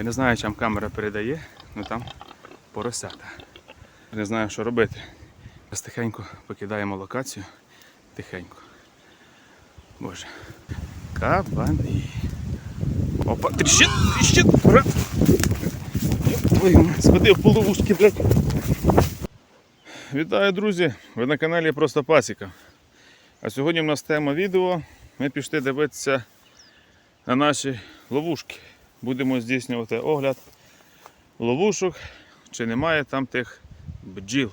Я не знаю, чим камера передає, але там поросята. Не знаю, що робити. Зараз тихенько покидаємо локацію. Тихенько. Боже. Кабани. Опа, тріщит, тріщит! Сходив по ловушки, блядь. Вітаю, друзі! Ви на каналі Просто Пасіка. А сьогодні в нас тема відео. Ми пішли дивитися на наші ловушки. Будемо здійснювати огляд ловушок, чи немає там тих бджіл.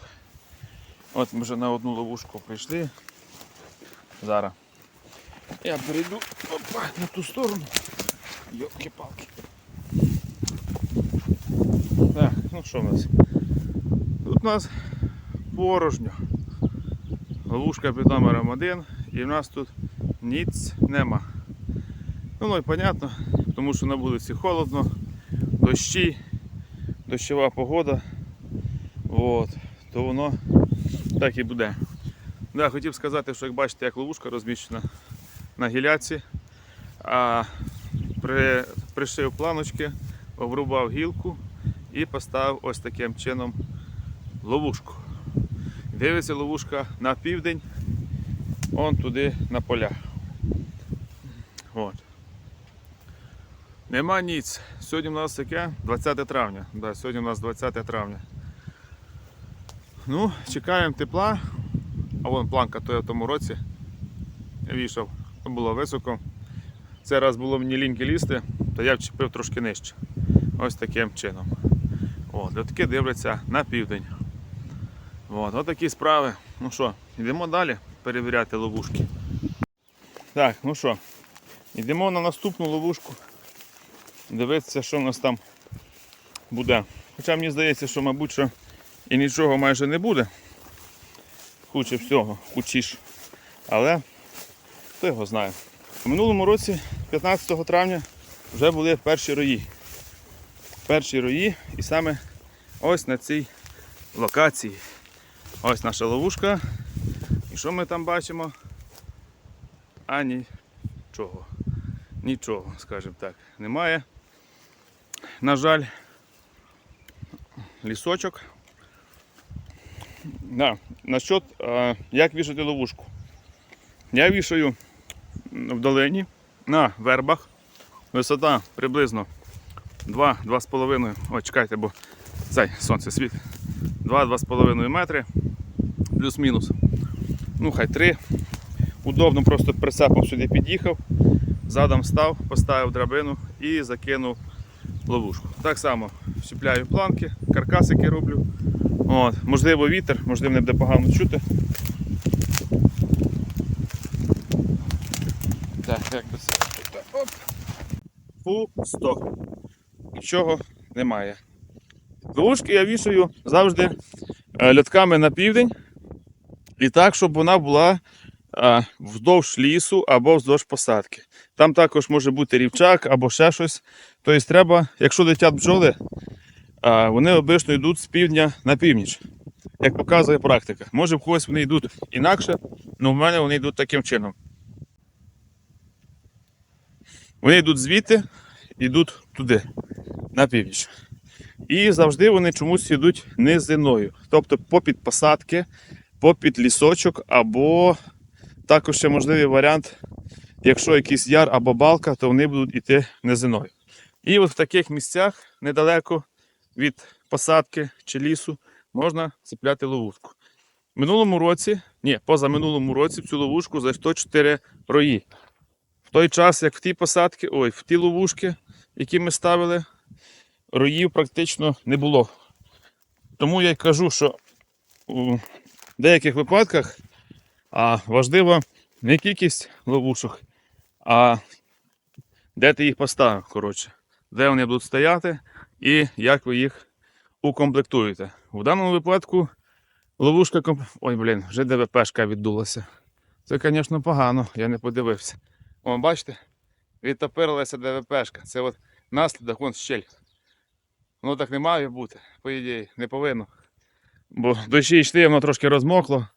От ми вже на одну ловушку прийшли. Зараз. Я перейду опа, на ту сторону. Йолки-палки. Так, ну що в нас? Тут у нас порожньо. Ловушка під номером 1 і в нас тут ніц нема. Ну, ну і понятно, тому що на вулиці холодно, дощі, дощова погода. От, то воно так і буде. Да, хотів сказати, що як бачите, як ловушка розміщена на гіляці, а при, пришив планочки, обрубав гілку і поставив ось таким чином ловушку. Дивиться ловушка на південь, он туди на поля. От. Нема ніц. Сьогодні у нас таке 20 травня. Да, сьогодні у нас 20 травня. Ну, чекаємо тепла. А вон планка то я в тому році вішав. Було високо. Цей раз було мені ліньки лізти, то я вчепив трошки нижче. Ось таким чином. От, льотки дивляться на південь. От, от такі справи. Ну що, йдемо далі перевіряти ловушки. Так, ну що, йдемо на наступну ловушку. Дивитися, що в нас там буде. Хоча мені здається, що, мабуть, що і нічого майже не буде. Куча всього, кучіш. Але хто його знає. У минулому році, 15 травня, вже були перші рої. Перші рої і саме ось на цій локації. Ось наша ловушка. І що ми там бачимо? А нічого. Нічого, скажімо так, немає. На жаль, лісочок. Да. Насчет, е, як вішати ловушку. Я вішаю в долині на вербах. Висота приблизно 2-2,5. Ой, чекайте, бо цей сонце світ. 2-2,5 метри. Плюс-мінус. Ну, хай 3. Удобно просто прицепом сюди під'їхав, задом став, поставив драбину і закинув ловушку. Так само вщепляю планки, каркасики роблю. От, можливо, вітер, можливо, не буде погано чути. Так, як би це. Оп. Пусто. Нічого немає. Ловушки я вішаю завжди е, льотками на південь. І так, щоб вона була вздовж лісу або вздовж посадки. Там також може бути рівчак або ще щось. Тобто треба, якщо летять бджоли, вони обично йдуть з півдня на північ. Як показує практика. Може в когось вони йдуть інакше, але в мене вони йдуть таким чином. Вони йдуть звідти, йдуть туди, на північ. І завжди вони чомусь йдуть низиною. Тобто попід посадки, попід лісочок, або також ще можливий варіант, якщо якийсь яр або балка, то вони будуть йти низиною. І от в таких місцях недалеко від посадки чи лісу можна цепляти ловушку. В минулому році, ні, позаминулому році в цю ловушку зайшло 4 рої. В той час, як в ті посадки, ой, в ті ловушки, які ми ставили, роїв практично не було. Тому я й кажу, що у деяких випадках а, важлива не кількість ловушок, а де ти їх поставив, коротше, де вони будуть стояти і як ви їх укомплектуєте. В даному випадку ловушка комп... Ой, блін, вже ДВПшка віддулася. Це, звісно, погано, я не подивився. О, бачите, відтопирилася ДВПшка. Це от наслідок, вон щель. Воно так не має бути, по ідеї, не повинно. Бо дощі йшли, воно трошки розмокло.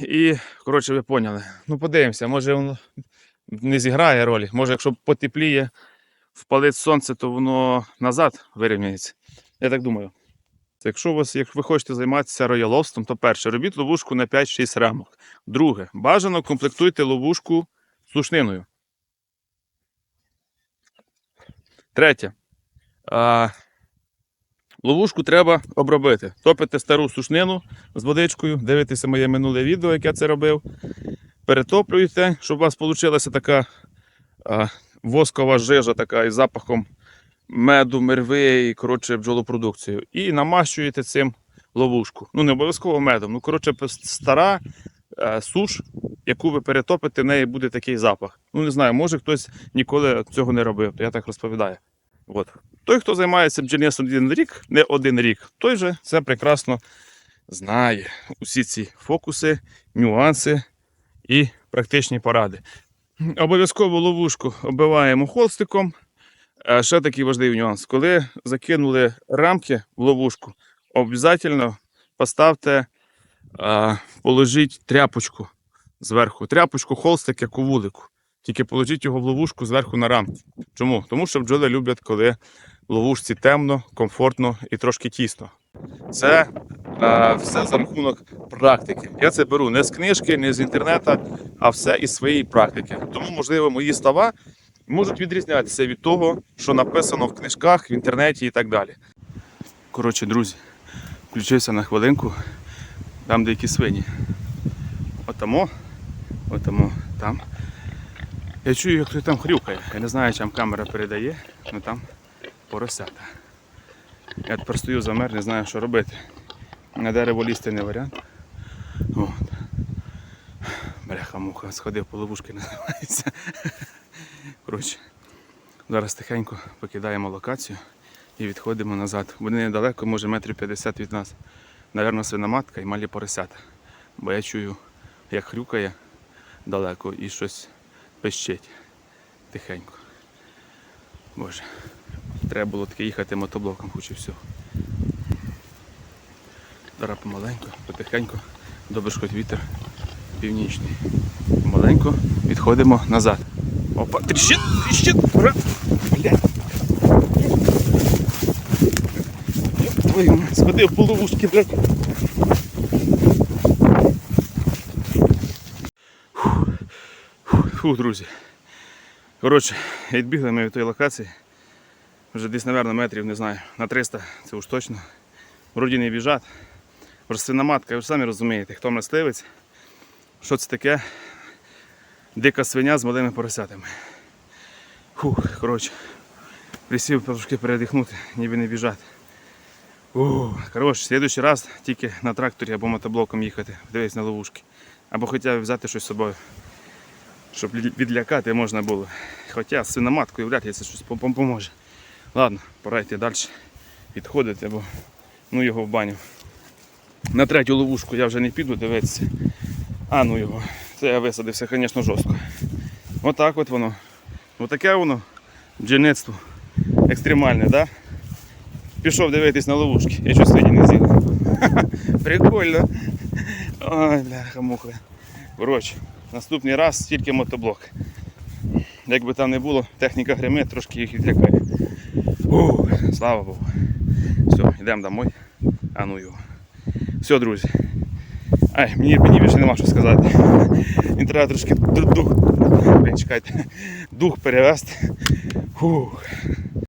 І, коротше, ви поняли. Ну, подивимося, може воно не зіграє ролі. Може, якщо потепліє впалить сонце, то воно назад вирівняється. Я так думаю. Якщо у вас, як ви хочете займатися рояловством, то перше, робіть ловушку на 5-6 рамок. Друге, бажано комплектуйте ловушку сушниною. Третє. Ловушку треба обробити. Топите стару сушнину з водичкою, дивитеся моє минуле відео, як я це робив. Перетоплюєте, щоб у вас вийшла така а, воскова жижа така із запахом меду, мерви і коротше, бджолопродукцією. І намащуєте цим ловушку. Ну, не обов'язково медом. Ну, коротше, стара е, суш, яку ви перетопите, в неї буде такий запах. Ну, не знаю, може хтось ніколи цього не робив, то я так розповідаю. От. Той, хто займається бджільництвом один рік, не один рік, той же це прекрасно знає. Усі ці фокуси, нюанси і практичні поради. Обов'язково ловушку оббиваємо холстиком. Ще такий важливий нюанс. Коли закинули рамки в ловушку, обов'язково поставте, положіть тряпочку зверху. Тряпочку, холстик, як у вулику. Тільки положіть його в ловушку зверху на рамки. Чому? Тому що бджоли люблять, коли в ловушці темно, комфортно і трошки тісно. Це а, все за рахунок практики. Я це беру не з книжки, не з інтернету, а все із своєї практики. Тому, можливо, мої слова можуть відрізнятися від того, що написано в книжках, в інтернеті і так далі. Коротше, друзі, включився на хвилинку, там деякі свині. Отамо, отамо, там. Я чую, як хтось там хрюкає. Я не знаю, чи там камера передає, але там поросята. Я тепер стою замер, не знаю, що робити. На дерево лізти не варіант. От. Бляха муха, сходив по ловушки називається. Коротше, зараз тихенько покидаємо локацію і відходимо назад. Вони недалеко, може метрів 50 від нас. Навірно, свиноматка і малі поросята. Бо я чую, як хрюкає далеко і щось пищить тихенько. Боже, треба було таки їхати мотоблоком, хоч і все. Зараз помаленьку, потихеньку, добре хоч вітер північний. Помаленьку відходимо назад. Опа, тріщит, тріщит! Блядь. Сходив по ловушки, блядь. Фух, фух, друзі. Коротше, відбігли ми від тої локації. Вже десь, мабуть, метрів, не знаю, на 300, це уж точно. Вроді не біжать. Рослиноматка, ви ж самі розумієте, хто мисливець, що це таке, дика свиня з малими поросятами. Фух, коротше, присів трошки передихнути, ніби не біжати. Коротше, в следующий раз тільки на тракторі або мотоблоком їхати, дивись на ловушки. Або хоча б взяти щось з собою, щоб відлякати можна було. Хоча з свиноматкою вряд ли це щось пом- пом- поможе. Ладно, пора йти далі. Відходити, бо ну його в баню. На третю ловушку я вже не піду дивитися. А ну його. Це я висадився, звісно, жорстко. Отак от воно. Отаке воно бджільництво екстремальне? Да? Пішов дивитись на ловушки. Я щось сьогодні не з'їв. Прикольно. Ой, бляха муха. Коротше, наступний раз тільки мотоблок. Як би там не було, техніка гримить, трошки їх відлякає. Слава Богу. Все, йдемо домой. А ну його. Все, друзі. Ай, мені, мені більше нема що сказати. Мені треба трошки ду- дух, чекайте, дух перевести. Фух.